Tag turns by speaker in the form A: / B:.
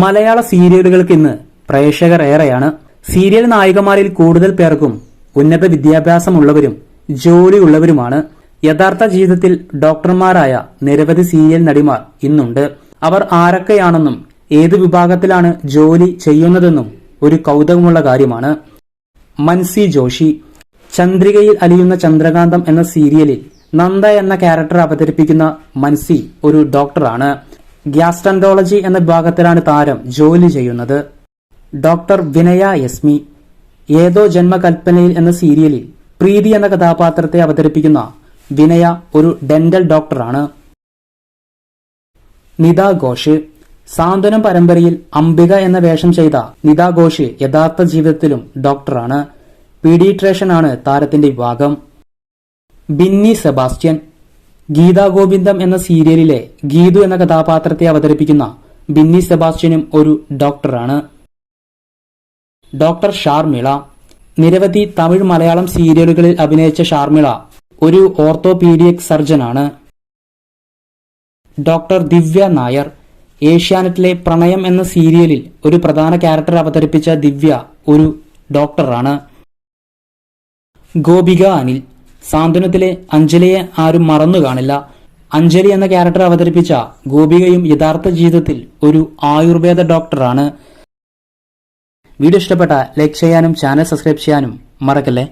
A: മലയാള സീരിയലുകൾക്ക് ഇന്ന് പ്രേക്ഷകർ ഏറെയാണ്. സീരിയൽ നായികമാരിൽ കൂടുതൽ പേർക്കും ഉന്നത വിദ്യാഭ്യാസമുള്ളവരും ജോലിയുള്ളവരുമാണ്. യഥാർത്ഥ ജീവിതത്തിൽ ഡോക്ടർമാരായ നിരവധി സീരിയൽ നടിമാർ ഇന്നുണ്ട്. അവർ ആരൊക്കെയാണെന്നും ഏത് വിഭാഗത്തിലാണ് ജോലി ചെയ്യുന്നതെന്നും ഒരു കൗതുകമുള്ള കാര്യമാണ്. മൻസി ജോഷി ചന്ദ്രികയിൽ അലിയുന്ന ചന്ദ്രകാന്തം എന്ന സീരിയലിൽ നന്ദ എന്ന ക്യാരക്ടർ അവതരിപ്പിക്കുന്ന മൻസി ഒരു ഡോക്ടറാണ്. ഗ്യാസ്ട്രന്റോളജി എന്ന വിഭാഗത്തിലാണ് താരം ജോലി ചെയ്യുന്നത്. ഡോക്ടർ വിനയ യസ്മി ഏതോ ജന്മകൽപ്പനയിൽ എന്ന സീരിയലിൽ പ്രീതി എന്ന കഥാപാത്രത്തെ അവതരിപ്പിക്കുന്ന വിനയ ഒരു ഡെന്റൽ ഡോക്ടറാണ്. നിത ഘോഷ് സാന്ത്വനം പരമ്പരയിൽ അംബിക എന്ന വേഷം ചെയ്ത നിത ഘോഷ് യഥാർത്ഥ ജീവിതത്തിലും ഡോക്ടറാണ്. പീഡിട്രേഷൻ ആണ് താരത്തിന്റെ വിഭാഗം. ബിന്നി സെബാസ്റ്റ്യൻ ഗീതാ ഗോവിന്ദം എന്ന സീരിയലിലെ ഗീതു എന്ന കഥാപാത്രത്തെ അവതരിപ്പിക്കുന്ന ബിന്നി സെബാസ്റ്റ്യനും ഒരു ഡോക്ടറാണ്. ഡോക്ടർ ഷാർമിള. നിരവധി തമിഴ് മലയാളം സീരിയലുകളിൽ അഭിനയിച്ച ഷാർമിള ഒരു ഓർത്തോപീഡിയക് സർജനാണ്. ഡോക്ടർ ദിവ്യ നായർ ഏഷ്യാനെറ്റിലെ പ്രണയം എന്ന സീരിയലിൽ ഒരു പ്രധാന ക്യാരക്ടർ അവതരിപ്പിച്ച ദിവ്യ ഒരു ഡോക്ടറാണ്. ഗോപിക അനിൽ. സാന്ത്വനത്തിലെ അഞ്ജലിയെ ആരും മറന്നു കാണില്ല. അഞ്ജലി എന്ന ക്യാരക്ടർ അവതരിപ്പിച്ച ഗോപികയും യഥാർത്ഥ ജീവിതത്തിൽ ഒരു ആയുർവേദ ഡോക്ടറാണ്. വീഡിയോ ഇഷ്ടപ്പെട്ട ലൈക്ക് ചെയ്യാനും ചാനൽ സബ്സ്ക്രൈബ് ചെയ്യാനും മറക്കല്ലേ?